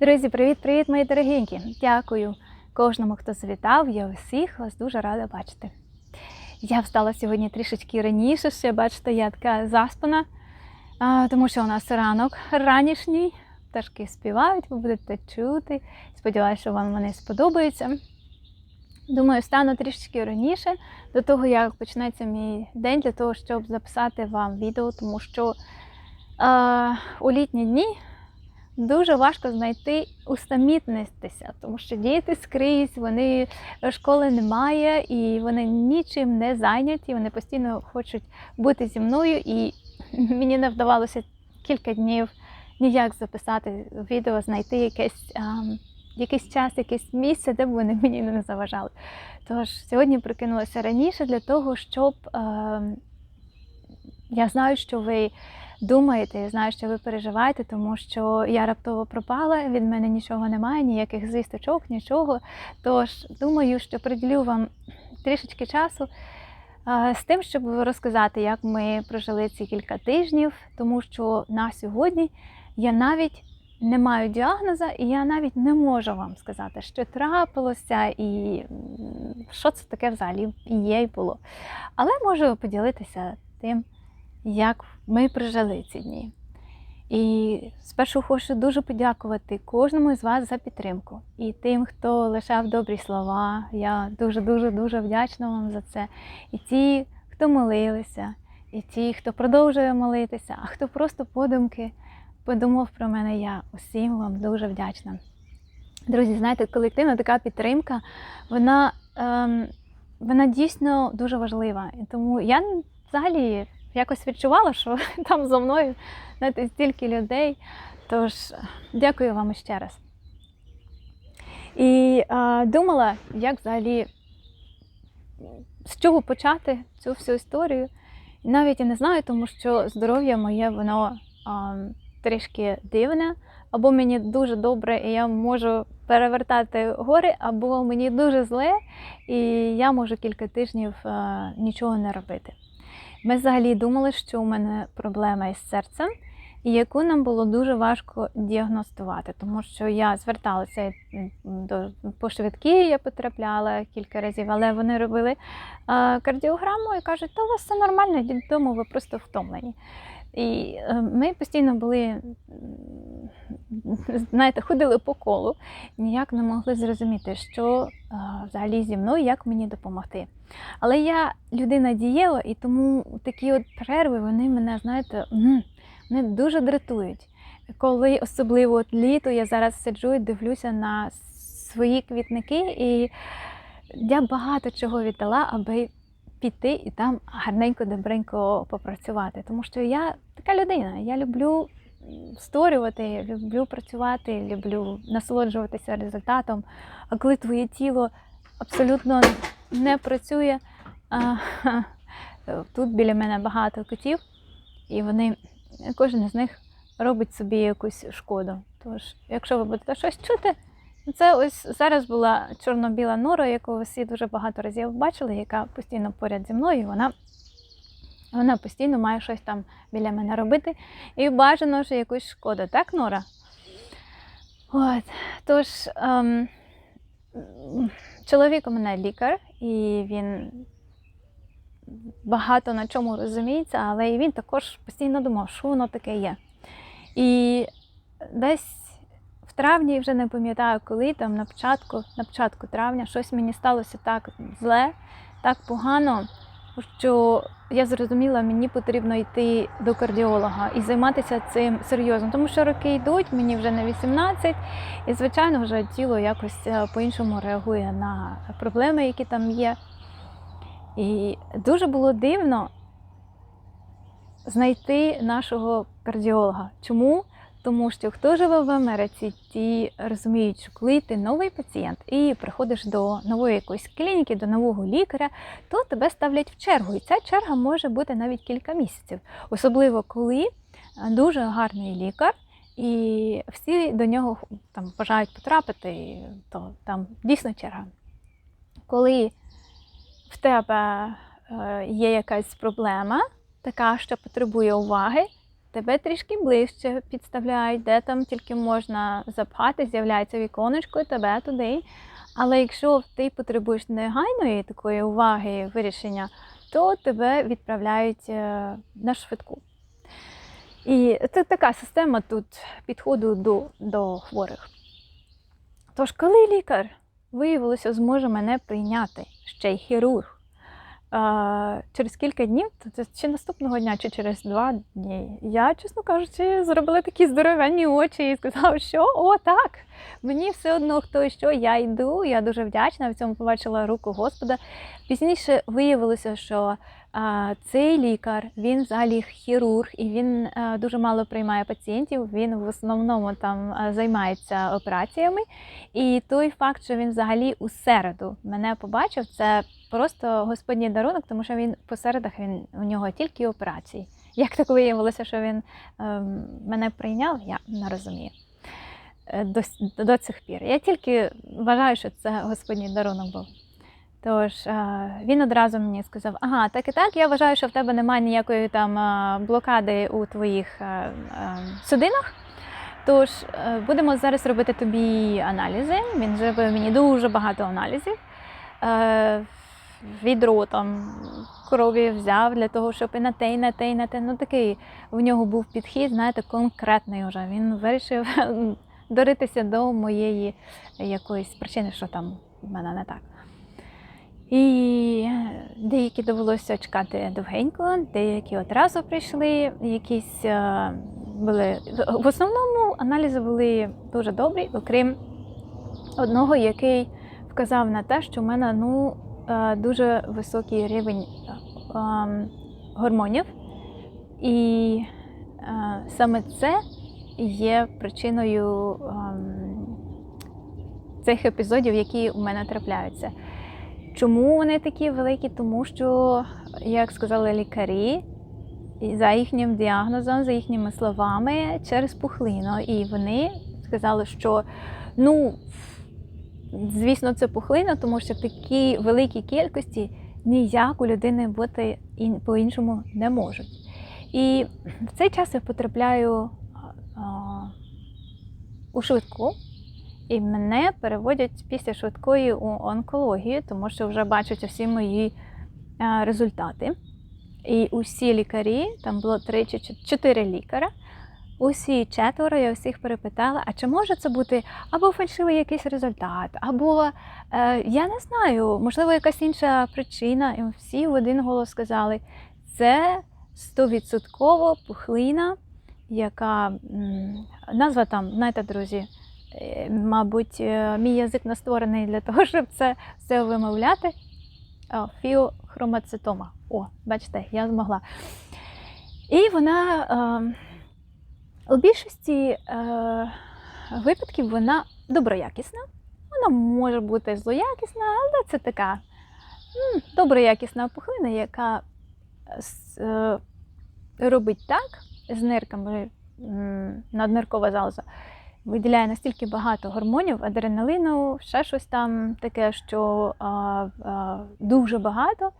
Друзі, привіт-привіт, мої дорогенькі! Дякую кожному, хто завітав. Я усіх вас дуже рада бачити. Я встала сьогодні трішечки раніше, ще бачите, я така заспана, тому що у нас ранок ранішній. Пташки співають, ви будете чути. Сподіваюся, що вам вони сподобаються. Думаю, стану трішечки раніше до того, як почнеться мій день, для того, щоб записати вам відео, тому що е, у літні дні дуже важко знайти усамітнитися, тому що діти скрізь, вони школи немає, і вони нічим не зайняті, вони постійно хочуть бути зі мною, і мені не вдавалося кілька днів ніяк записати відео, знайти якесь. ем, Якийсь час, якесь місце, де б вони мені не заважали. Тож сьогодні прикинулася раніше для того, щоб е, я знаю, що ви думаєте, я знаю, що ви переживаєте, тому що я раптово пропала, від мене нічого немає, ніяких звісточок, нічого. Тож думаю, що приділю вам трішечки часу з тим, щоб розказати, як ми прожили ці кілька тижнів, тому що на сьогодні я навіть не маю діагноза, і я навіть не можу вам сказати, що трапилося, і що це таке взагалі є і було. Але можу поділитися тим, як ми прожили ці дні. І спершу хочу дуже подякувати кожному з вас за підтримку і тим, хто лишав добрі слова. Я дуже дуже дуже вдячна вам за це. І ті, хто молилися, і ті, хто продовжує молитися, а хто просто подумки подумав про мене, я усім вам дуже вдячна. Друзі, знаєте, колективна така підтримка, вона, ем, вона дійсно дуже важлива. І тому я взагалі якось відчувала, що там зо мною знаєте, стільки людей. Тож дякую вам ще раз. І е, думала, як взагалі з чого почати цю всю історію. І навіть я не знаю, тому що здоров'я моє, воно. Е, трішки дивне, або мені дуже добре, і я можу перевертати гори, або мені дуже зле, і я можу кілька тижнів е, нічого не робити. Ми взагалі думали, що у мене проблема із серцем, яку нам було дуже важко діагностувати, тому що я зверталася до пошвидкі, я потрапляла кілька разів, але вони робили кардіограму і кажуть, то у вас все нормально, йдіть додому, ви просто втомлені. І е, ми постійно були, знаєте, ходили по колу, ніяк не могли зрозуміти, що е, взагалі зі мною, як мені допомогти. Але я людина дієва, і тому такі от перерви, вони мене, знаєте, мене дуже дратують. Коли особливо от літо я зараз сиджу і дивлюся на свої квітники, і я багато чого віддала, аби піти і там гарненько, добренько попрацювати. Тому що я така людина, я люблю створювати, люблю працювати, люблю насолоджуватися результатом. А коли твоє тіло абсолютно не працює, а, тут біля мене багато котів, і вони, кожен із них робить собі якусь шкоду. Тож, якщо ви будете щось чути, це ось зараз була чорно-біла нора, яку ви всі дуже багато разів бачили, яка постійно поряд зі мною. Вона вона постійно має щось там біля мене робити. І бажано, що якусь шкоду, так, Нора? От. Тож, ем, чоловік у мене лікар, і він багато на чому розуміється, але і він також постійно думав, що воно таке є. І десь травні вже не пам'ятаю, коли там на початку, на початку травня щось мені сталося так зле, так погано, що я зрозуміла, мені потрібно йти до кардіолога і займатися цим серйозно. Тому що роки йдуть, мені вже не 18, і, звичайно, вже тіло якось е, по-іншому реагує на проблеми, які там є. І дуже було дивно знайти нашого кардіолога. Чому? Тому що хто живе в Америці, ті розуміють, що коли ти новий пацієнт і приходиш до нової якоїсь клініки, до нового лікаря, то тебе ставлять в чергу. І ця черга може бути навіть кілька місяців, особливо коли дуже гарний лікар, і всі до нього там бажають потрапити, то там дійсно черга. Коли в тебе е, є якась проблема, така, що потребує уваги тебе трішки ближче підставляють, де там тільки можна запхати, з'являється віконечко, і тебе туди. Але якщо ти потребуєш негайної такої уваги вирішення, то тебе відправляють е, на швидку. І це така система тут підходу до, до хворих. Тож, коли лікар виявилося, зможе мене прийняти, ще й хірург, через кілька днів, чи наступного дня, чи через два дні, я, чесно кажучи, зробила такі здоровенні очі і сказала, що о, так, мені все одно хто і що, я йду, я дуже вдячна, в цьому побачила руку Господа. Пізніше виявилося, що а, цей лікар, він взагалі хірург, і він а, дуже мало приймає пацієнтів. Він в основному там а, займається операціями. І той факт, що він взагалі у середу мене побачив, це просто господній дарунок, тому що він по середах він у нього тільки операції. Як так виявилося, що він ем, мене прийняв, я не розумію. Е, До, до цих пір. Я тільки вважаю, що це господній дарунок був. Тож е, він одразу мені сказав: ага, так і так, я вважаю, що в тебе немає ніякої там е, блокади у твоїх судинах. Тож будемо зараз робити тобі аналізи. Він зробив мені дуже багато аналізів. Відро там крові взяв для того, щоб і на те, і на те, і на те. Ну такий в нього був підхід, знаєте, конкретний вже. Він вирішив доритися до моєї якоїсь причини, що там в мене не так. І деякі довелося чекати довгенько, деякі одразу прийшли, якісь е, були. В основному аналізи були дуже добрі, окрім одного, який вказав на те, що в мене ну, дуже високий рівень е, ем, гормонів. І е, саме це є причиною ем, цих епізодів, які у мене трапляються. Чому вони такі великі? Тому що, як сказали лікарі, за їхнім діагнозом, за їхніми словами, через пухлину. І вони сказали, що ну, звісно, це пухлина, тому що в такій великій кількості ніяк у людини бути по-іншому не можуть. І в цей час я потрапляю а, у швидку, і мене переводять після швидкої у онкологію, тому що вже бачать усі мої результати. І усі лікарі, там було три чи чотири лікаря, усі четверо, я всіх перепитала, а чи може це бути або фальшивий якийсь результат, або е, я не знаю, можливо, якась інша причина. І всі в один голос сказали, це стовідсотково пухлина, яка назва там, знаєте, друзі, е, мабуть, е, мій язик не створений для того, щоб це все вимовляти. О, фіохромацитома. О, бачите, я змогла. І вона е, у більшості е, випадків вона доброякісна. Вона може бути злоякісна, але це така м, доброякісна пухлина, яка с- е, робить так з нирками надниркова залоза. Виділяє настільки багато гормонів, адреналину, ще щось там таке, що а, а, дуже багато.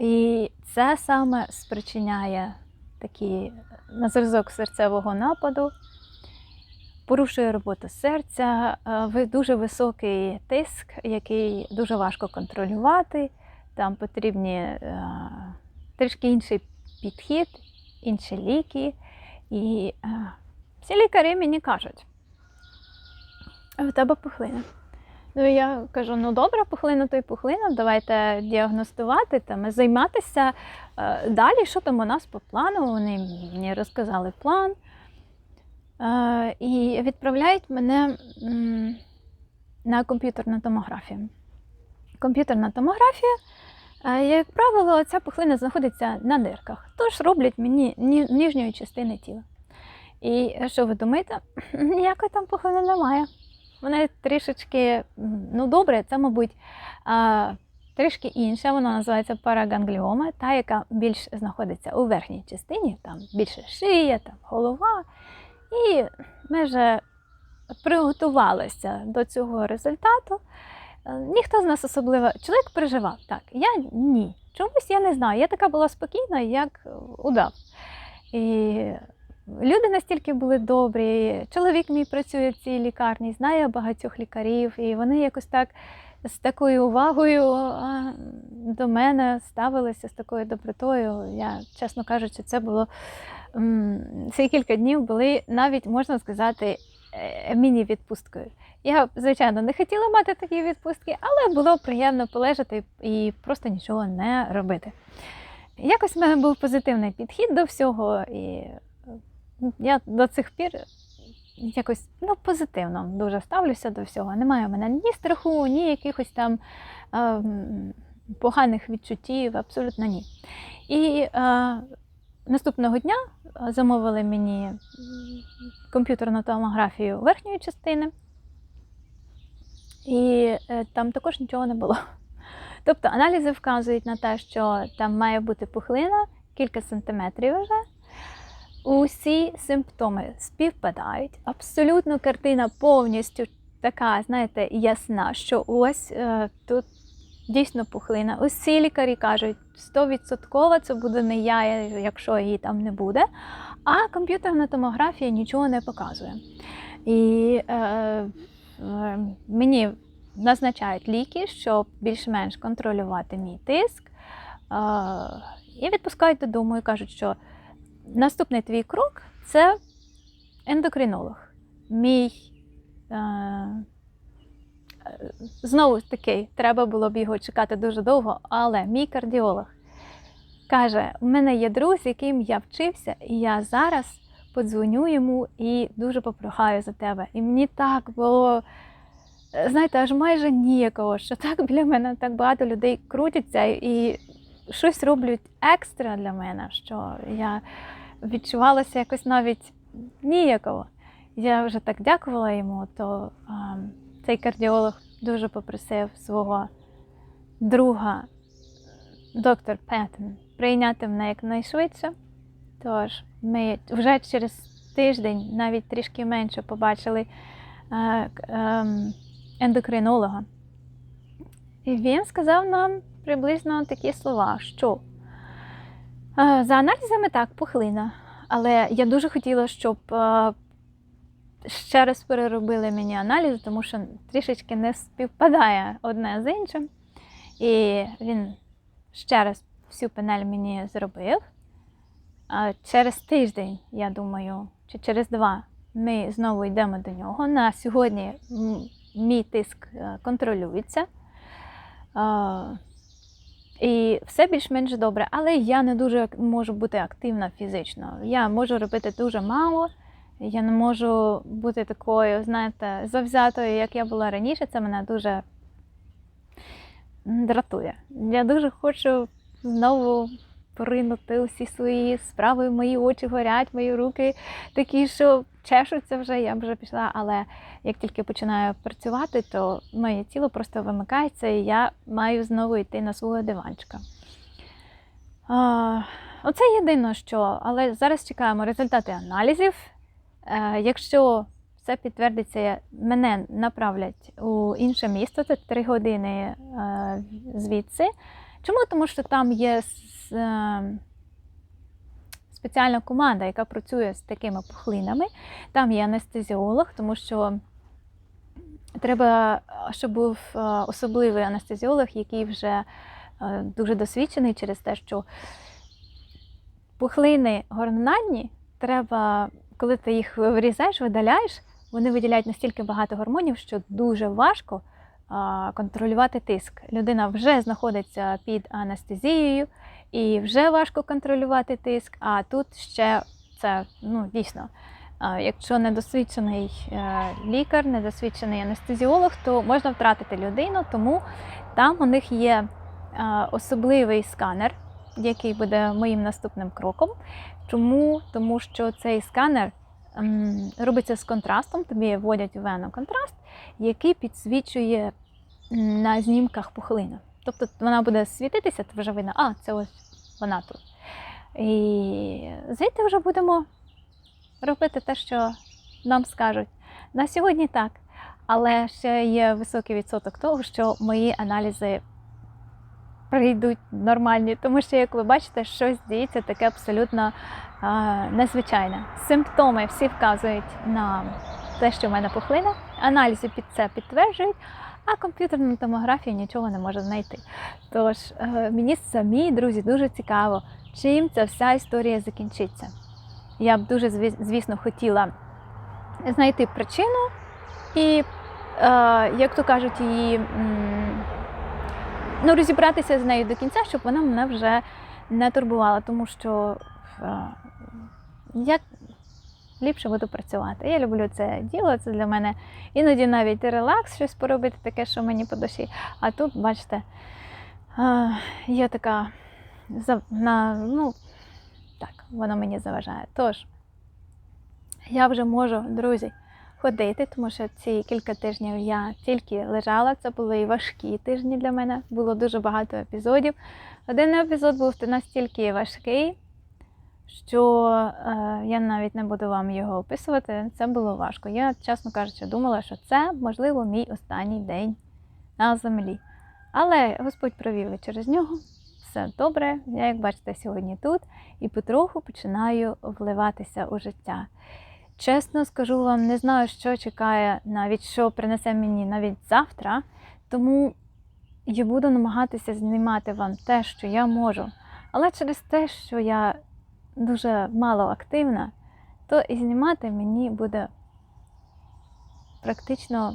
І це саме спричиняє такі на зразок серцевого нападу, порушує роботу серця, е, дуже високий тиск, який дуже важко контролювати. Там потрібні е, трішки інший підхід, інші ліки. І е, всі лікарі мені кажуть, в тебе пухлина. Ну, я кажу: ну добре, пухлина, то й пухлина, давайте діагностувати там, займатися е, далі, що там у нас по плану. Вони мені розказали план. Е, і відправляють мене на комп'ютерну томографію. Комп'ютерна томографія, е, як правило, ця пухлина знаходиться на нирках, тож роблять мені ні- нижньої частини тіла. І що ви думаєте? Ніякої там пухлини немає. Вона трішечки, ну добре, це, мабуть, трішки інша, вона називається парагангліома, та, яка більш знаходиться у верхній частині, там більше шия, там голова. І ми вже приготувалися до цього результату. Е, Ніхто з нас особливо. Чоловік переживав, так, я ні. Чомусь я не знаю. Я така була спокійна, як удав. І люди настільки були добрі. Чоловік мій працює в цій лікарні, знає багатьох лікарів, і вони якось так з такою увагою до мене ставилися з такою добротою. Я, чесно кажучи, це було ці кілька днів були навіть можна сказати е, міні-відпусткою. Я, звичайно, не хотіла мати такі відпустки, але було приємно полежати і просто нічого не робити. Якось в мене був позитивний підхід до всього, і я до цих пір якось ну, позитивно дуже ставлюся до всього. Немає в мене ні страху, ні якихось там ем, поганих відчуттів, абсолютно ні. І е, наступного дня замовили мені комп'ютерну томографію верхньої частини, і е, там також нічого не було. Тобто аналізи вказують на те, що там має бути пухлина кілька сантиметрів вже. Усі симптоми співпадають. Абсолютно картина повністю така, знаєте, ясна, що ось е, тут дійсно пухлина. Усі лікарі кажуть, 100% це буде не я, якщо її там не буде. А комп'ютерна томографія нічого не показує. І е, е, мені назначають ліки, щоб більш-менш контролювати мій тиск. Е, і відпускають додому і кажуть, що наступний твій крок це ендокринолог. Мій е, е, знову ж таки, треба було б його чекати дуже довго, але мій кардіолог каже: у мене є друг, з яким я вчився, і я зараз подзвоню йому і дуже попрохаю за тебе. І мені так було. Знаєте, аж майже ніякого, що так біля мене так багато людей крутяться і щось роблять екстра для мене, що я відчувалася якось навіть ніяково. Я вже так дякувала йому, то а, цей кардіолог дуже попросив свого друга, доктор Петтен, прийняти мене якнайшвидше. Тож ми вже через тиждень, навіть трішки менше, побачили ем, ендокринолога. І він сказав нам приблизно такі слова, що е, за аналізами так, пухлина. Але я дуже хотіла, щоб е, ще раз переробили мені аналіз, тому що трішечки не співпадає одне з іншим. І він ще раз всю панель мені зробив. Через тиждень, я думаю, чи через два ми знову йдемо до нього. На сьогодні мій тиск е, контролюється. І все більш-менш добре, але я не дуже можу бути активна фізично. Я можу робити дуже мало. Я не можу бути такою, знаєте, завзятою, як я була раніше. Це мене дуже дратує. Я дуже хочу знову поринути усі свої справи, мої очі горять, мої руки такі, що чешуться вже, я вже пішла, але як тільки починаю працювати, то моє тіло просто вимикається, і я маю знову йти на свого диванчика. Оце єдине, що, але зараз чекаємо результати аналізів. Е, якщо все підтвердиться, мене направлять у інше місто, це 3 години е, звідси. Чому? Тому що там є е, спеціальна команда, яка працює з такими пухлинами. Там є анестезіолог, тому що треба, щоб був е, особливий анестезіолог, який вже е, дуже досвідчений через те, що пухлини гормональні, треба, коли ти їх вирізаєш, видаляєш, вони виділяють настільки багато гормонів, що дуже важко контролювати тиск. Людина вже знаходиться під анестезією і вже важко контролювати тиск, а тут ще це ну, дійсно. Якщо недосвідчений е, лікар, недосвідчений анестезіолог, то можна втратити людину, тому там у них є е, особливий сканер, який буде моїм наступним кроком. Чому? Тому що цей сканер робиться з контрастом, тобі вводять у вену контраст, який підсвічує на знімках пухлину. Тобто вона буде світитися, то вже видно, а, це ось вона тут. І звідти вже будемо робити те, що нам скажуть. На сьогодні так. Але ще є високий відсоток того, що мої аналізи прийдуть нормальні, тому що, як ви бачите, щось діється таке абсолютно а, незвичайне. Симптоми всі вказують на те, що в мене пухлина, аналізи під це підтверджують, а комп'ютерна томографія нічого не може знайти. Тож е, мені самі, друзі, дуже цікаво, чим ця вся історія закінчиться. Я б дуже, звісно, хотіла знайти причину і, е, як то кажуть, її ну, розібратися з нею до кінця, щоб вона мене вже не турбувала, тому що е, я ліпше буду працювати. Я люблю це діло, це для мене іноді навіть релакс, щось поробити, таке, що мені по душі. А тут, бачите, є така на, ну, так, воно мені заважає. Тож, я вже можу, друзі, ходити, тому що ці кілька тижнів я тільки лежала. Це були і важкі тижні для мене. Було дуже багато епізодів. Один епізод був настільки важкий, що е, я навіть не буду вам його описувати. Це було важко. Я, чесно кажучи, думала, що це, можливо, мій останній день на землі. Але Господь провів через нього. Все добре. Я, як бачите, сьогодні тут і потроху починаю вливатися у життя. Чесно скажу вам, не знаю, що чекає, навіть що принесе мені навіть завтра, тому я буду намагатися знімати вам те, що я можу. Але через те, що я дуже мало активна, то і знімати мені буде практично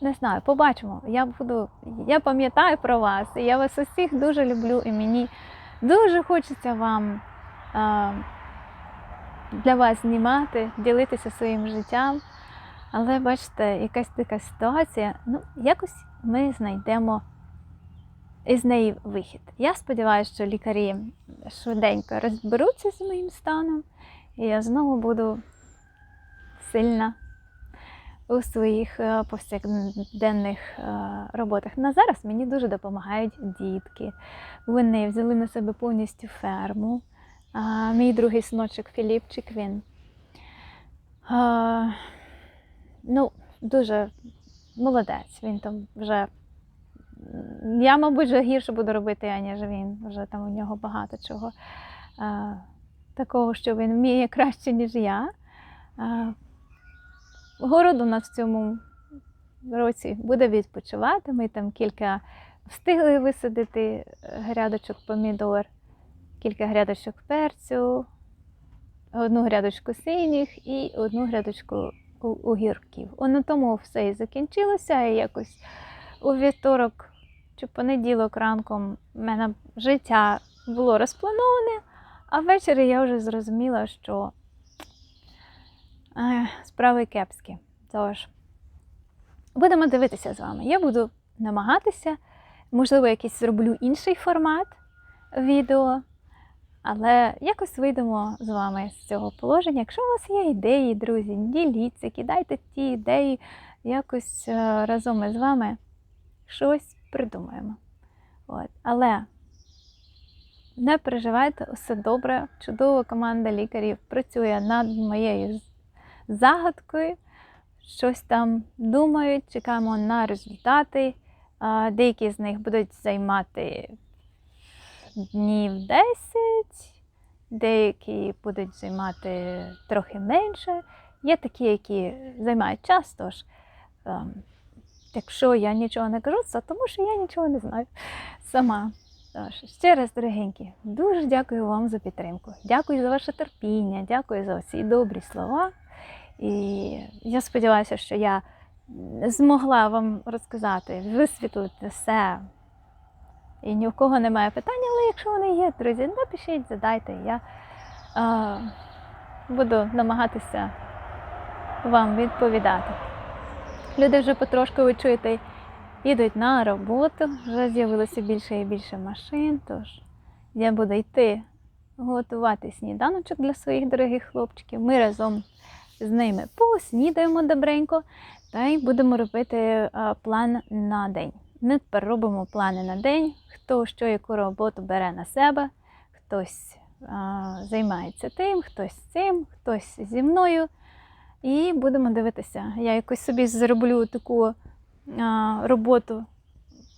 не знаю, побачимо. Я буду, я пам'ятаю про вас, і я вас усіх дуже люблю, і мені дуже хочеться вам а, для вас знімати, ділитися своїм життям. Але бачите, якась така ситуація, ну, якось ми знайдемо із неї вихід. Я сподіваюся, що лікарі швиденько розберуться з моїм станом, і я знову буду сильна у своїх е, повсякденних е, роботах. На зараз мені дуже допомагають дітки. Вони взяли на себе повністю ферму. Мій другий синочок Філіпчик, він ну, дуже молодець. Він там вже. Я, мабуть, вже гірше буду робити, аніж він. Вже там у нього багато чого а, такого, що він вміє краще, ніж я. А, Город у нас в цьому році буде відпочивати. Ми там кілька встигли висадити грядочок помідор, кілька грядочок перцю, одну грядочку синіх і одну грядочку огірків. На тому все і закінчилося. І якось у вівторок чи понеділок ранком в мене життя було розплановане, а ввечері я вже зрозуміла, що Ех, справи кепські. Тож, будемо дивитися з вами. Я буду намагатися, можливо, якийсь зроблю інший формат відео, але якось вийдемо з вами з цього положення. Якщо у вас є ідеї, друзі, діліться, кидайте ті ідеї, якось е, разом із вами щось придумаємо. От. Але не переживайте, все добре. Чудова команда лікарів працює над моєю загадкою. Щось там думають, чекаємо на результати. Деякі з них будуть займати днів 10, деякі будуть займати трохи менше. Є такі, які займають час, тож ем, якщо я нічого не кажу, це тому що я нічого не знаю сама. Тож, ще раз, дорогенькі, дуже дякую вам за підтримку. Дякую за ваше терпіння, дякую за всі добрі слова. І я сподіваюся, що я змогла вам розказати, висвітлити все. І ні в кого немає питань, але якщо вони є, друзі, напишіть, задайте. Я а, буду намагатися вам відповідати. Люди вже потрошку, ви чуєте, їдуть на роботу, вже з'явилося більше і більше машин, тож я буду йти готувати сніданочок для своїх дорогих хлопчиків. Ми разом з ними поснідаємо добренько та й будемо робити план на день. Ми тепер робимо плани на день, хто що яку роботу бере на себе, хтось а, займається тим, хтось цим, хтось зі мною. І будемо дивитися. Я якось собі зроблю таку а, роботу,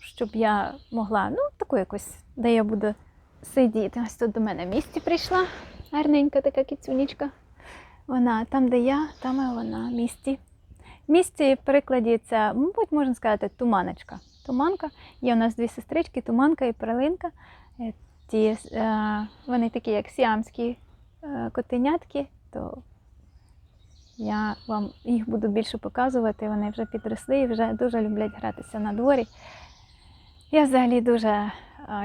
щоб я могла, ну, таку якусь, де я буду сидіти. Ось тут до мене в місті прийшла. Гарненька така кіцюнічка. Вона там, де я, там і вона в місті. В місті в перекладі це, мабуть, можна сказати, туманочка. Туманка. Є у нас дві сестрички, туманка і перлинка. Е, Ті, е, вони такі, як сіамські е, котенятки, то я вам їх буду більше показувати. Вони вже підросли і вже дуже люблять гратися на дворі. Я взагалі дуже е,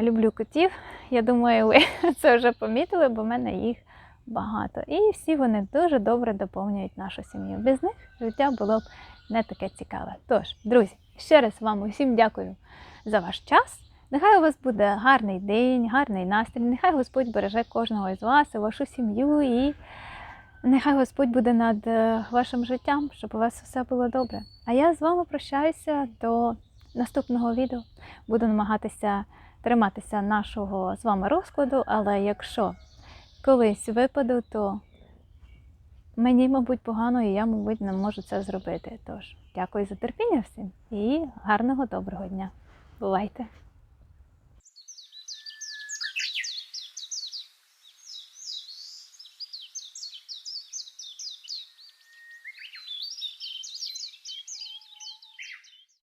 люблю котів. Я думаю, ви це вже помітили, бо в мене їх багато. І всі вони дуже добре доповнюють нашу сім'ю. Без них життя було б не таке цікаве. Тож, друзі, ще раз вам усім дякую за ваш час. Нехай у вас буде гарний день, гарний настрій. Нехай Господь береже кожного із вас і вашу сім'ю. І нехай Господь буде над е, вашим життям, щоб у вас все було добре. А я з вами прощаюся до наступного відео. Буду намагатися триматися нашого з вами розкладу, але якщо колись випаду, то мені, мабуть, погано, і я, мабуть, не можу це зробити. Тож, дякую за терпіння всім і гарного доброго дня. Бувайте!